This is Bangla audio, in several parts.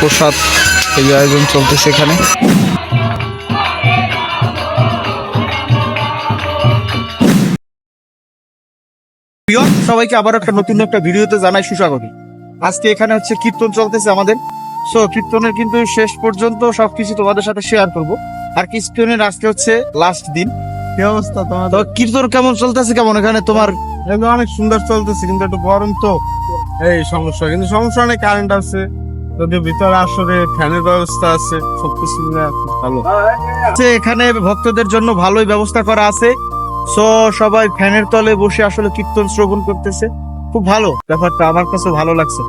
প্রসাদ এই যে আয়োজন চলতেছে এখানে। সবাইকে আবার একটা নতুন একটা ভিডিওতে জানাই সুস্বাগত। আজকে এখানে হচ্ছে কীর্তন চলতেছে আমাদের। সো কীর্তনের কিন্তু শেষ পর্যন্ত সবকিছু তোমাদের সাথে শেয়ার করব। আর কীর্তনের আজকে হচ্ছে লাস্ট দিন। কি অবস্থা তোমার তো কীর্তন কেমন চলতেছে কেমন? এখানে তোমার অনেক সুন্দর চলতেছে কিন্তু একটু গরম তো। এই সমস্যা কিন্তু সমস্যা অনেক কারেন্ট আছে। যদি ভিতরে আসলে ফ্যানের ব্যবস্থা আছে সবকিছু ভালো। যে এখানে ভক্তদের জন্য ভালোই ব্যবস্থা করা আছে। সো সবাই ফ্যানের তলে বসে আসলে কীর্তন শ্রবণ করতেছে। খুব ভালো, ব্যাপারটা আমার কাছে ভালো লাগছে।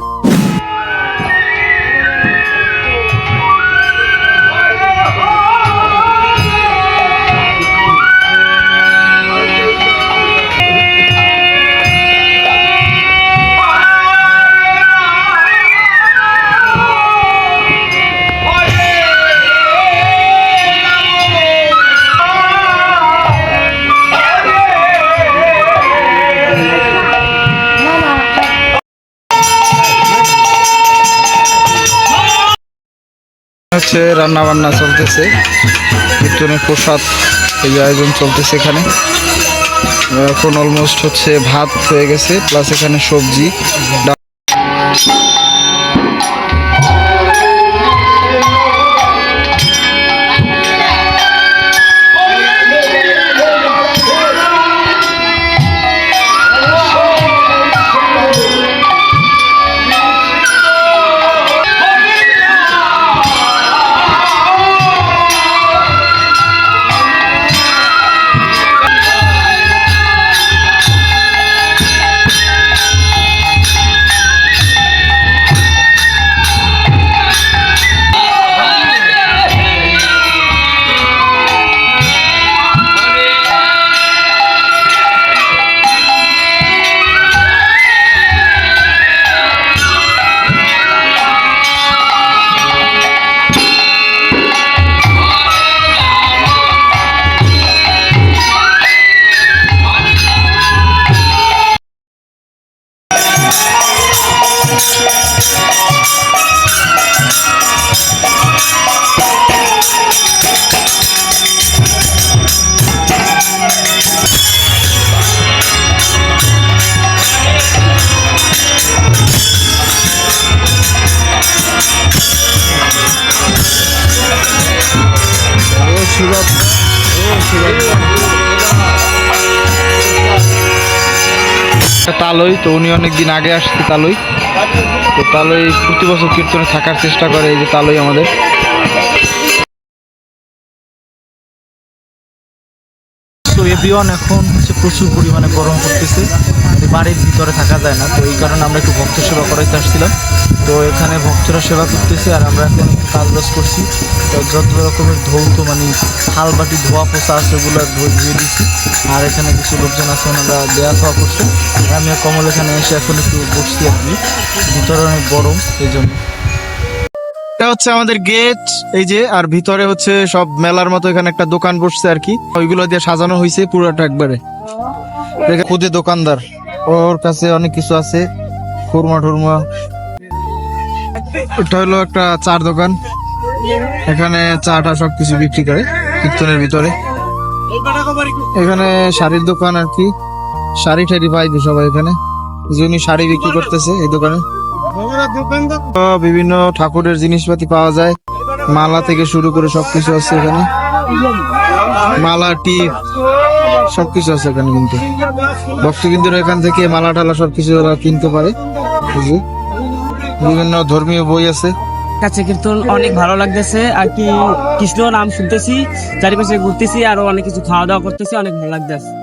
হচ্ছে রান্না বান্না চলতেছে। কীর্তনের প্রসাদ এই আয়োজন চলতেছে এখানে। এখন অলমোস্ট হচ্ছে ভাত হয়ে গেছে প্লাস এখানে সবজি তালই, তো উনি অনেকদিন আগে আসছে তালই। তো তালই প্রতি বছর কীর্তনে থাকার চেষ্টা করে এই যে তালই আমাদের। তো এখন প্রচুর পরিমাণে গরম করতেছে বাড়ির ভিতরে থাকা যায় না, তো এই কারণে আমরা একটু ভক্ত সেবা করাইতে আসছিলাম। তো এখানে ভক্তরা সেবা করতেছে আর আমরা এখন কাজ বাজ করছি। তো যত রকমের ধৌত মানে থাল বাটি ধোয়া পোষা আছে ওগুলো ধুয়ে দিচ্ছি আর এখানে কিছু লোকজন আছে, ওনারা দেয়া খাওয়া করছে। আমি কমল এখানে এসে এখন একটু বসছি আর কি। ভিতরে অনেক গরম, এই জন্য। এটা হচ্ছে আমাদের গেট, এই যে, আর ভিতরে হচ্ছে সব মেলার মতো এখানে একটা দোকান বসছে আর কি। ওইগুলো দিয়ে সাজানো হয়েছে পুরোটা একবারে। খুদে দোকানদার। ওর কাছে অনেক কিছু আছে, খুরমা টুরমা এটা হলো একটা চার দোকান। এখানে চাটা সবকিছু বিক্রি করে কীর্তনের ভিতরে। এখানে শাড়ির দোকান আর কি। শাড়ি টাড়ি পাইবে সবাই এখানে। যিনি শাড়ি বিক্রি করতেছে এই দোকানে। বিভিন্ন ঠাকুরের জিনিসপাতি পাওয়া যায়। মালা থেকে শুরু করে সবকিছু আছে এখানে। মালা, টিপ। সবকিছু আছে এখানে কিন্তু। ভক্ত কিন্তু এখান থেকে মালা টালা সবকিছু ওরা কিনতে পারে। বিভিন্ন ধর্মীয় বই আছে। কাছে কীর্তন অনেক ভালো লাগতেছে। আর কি, কৃষ্ণ নাম শুনতেছি, চারিপাশে ঘুরতেছি, আরও অনেক কিছু খাওয়া দাওয়া করতেছি, অনেক ভালো লাগতেছে।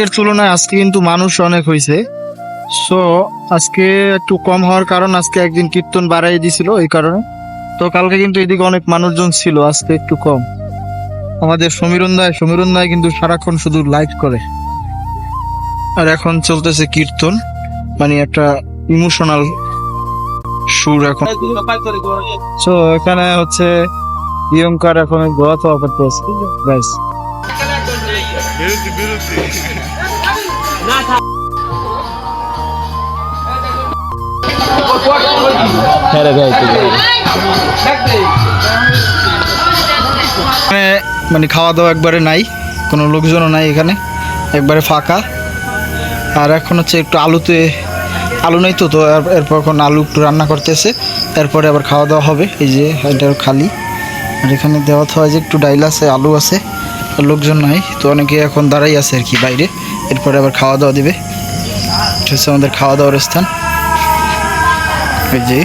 কালকের তুলনায় আজকে কিন্তু মানুষ অনেক হয়েছে সো আজকে একটু কম হওয়ার কারণ আজকে একদিন কীর্তন বাড়াই দিছিল এই কারণে। তো কালকে কিন্তু এদিকে অনেক মানুষজন ছিল, আজকে একটু কম। আমাদের সমীরণ দায় সমীরণ দায় কিন্তু সারাক্ষণ শুধু লাইট করে। আর এখন চলতেছে কীর্তন মানে একটা ইমোশনাল সুর এখন। সো এখানে হচ্ছে ইয়ঙ্কার এখন গোয়া তো করতেছে ব্যাস। মানে খাওয়া দাওয়া একবারে নাই, কোনো লোকজনও নাই এখানে, একবারে ফাঁকা। আর এখন হচ্ছে একটু আলুতে, আলু নেই তো তো এরপর এখন আলু একটু রান্না করতেছে, এরপরে আবার খাওয়া দাওয়া হবে, এই যে এটা খালি। আর এখানে দেওয়া হয় যে একটু ডাইল আছে, আলু আছে, লোকজন নাই, তো অনেকে এখন দাঁড়াই আছে আর কি বাইরে। এরপরে আবার খাওয়া দাওয়া দিবে। এটা হচ্ছে আমাদের খাওয়া দাওয়ার স্থান। এই যে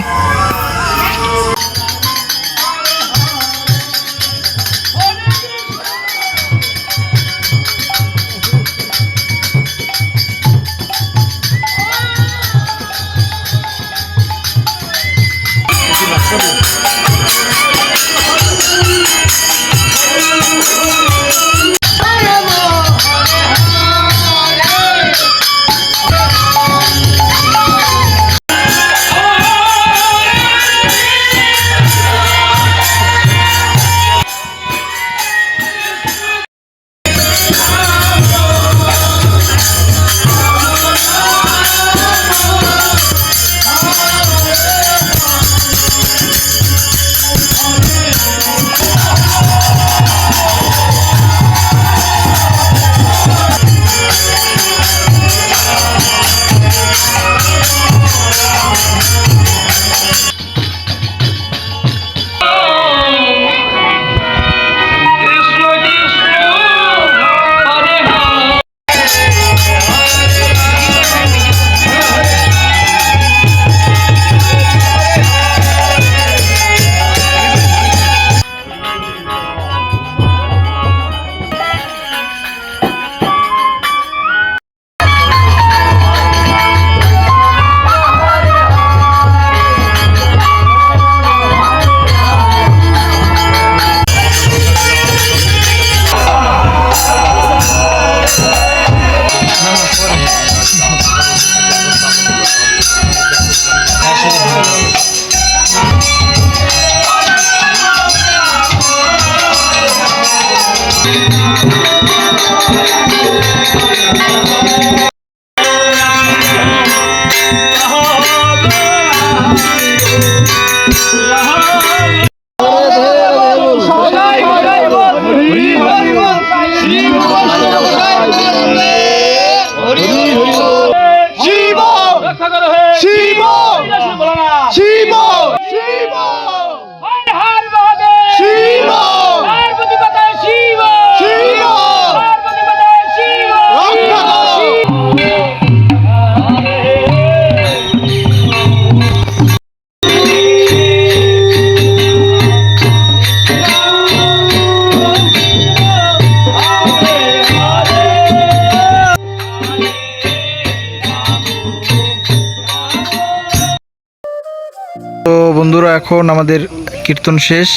এখন আমাদের কীর্তন শেষ।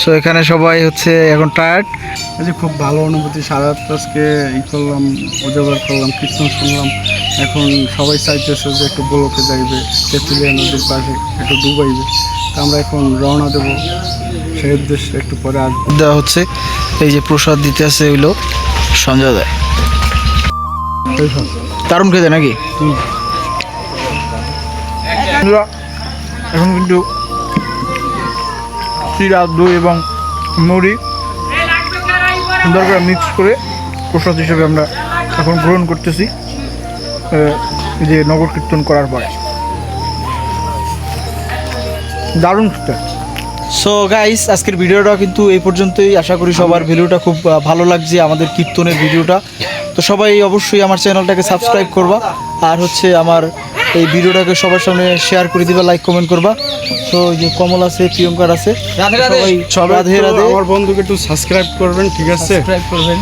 সো এখানে সবাই হচ্ছে এখন টায়ার্ড যে খুব ভালো অনুভূতি সারা রাত আজকে ই করলাম উজাগর করলাম কীর্তন শুনলাম। এখন সবাই চাইতেছে যে একটু বলকে যাইবে তেঁতুলিয়া নদীর পাশে একটু ডুবাইবে। তো আমরা এখন রওনা দেবো। সেই উদ্দেশ্যে একটু পরে আসব। দেওয়া হচ্ছে। এই যে প্রসাদ দিতে আছে হইল সঞ্জয় দেয় দারুণ খেতে নাকি? এখন কিন্তু চিরা দই এবং মুড়ি সুন্দর করে মিক্স করে প্রসাদ হিসেবে আমরা এখন গ্রহণ করতেছি যে নগর কীর্তন করার পরে। দারুণ সো গাইস আজকের ভিডিওটা কিন্তু এই পর্যন্তই। আশা করি সবার ভিডিওটা খুব ভালো লাগছে আমাদের কীর্তনের ভিডিওটা। তো সবাই অবশ্যই আমার চ্যানেলটাকে সাবস্ক্রাইব করবা। আর হচ্ছে আমার এই ভিডিওটাকে সবার সামনে শেয়ার করে দিবা লাইক কমেন্ট করবা। তো এই যে কমল আছে প্রিয়ঙ্কার আছে রাধে সবাই রাধে রাধে। আমার বন্ধুকে একটু সাবস্ক্রাইব করবেন ঠিক আছে? সাবস্ক্রাইব করবেন।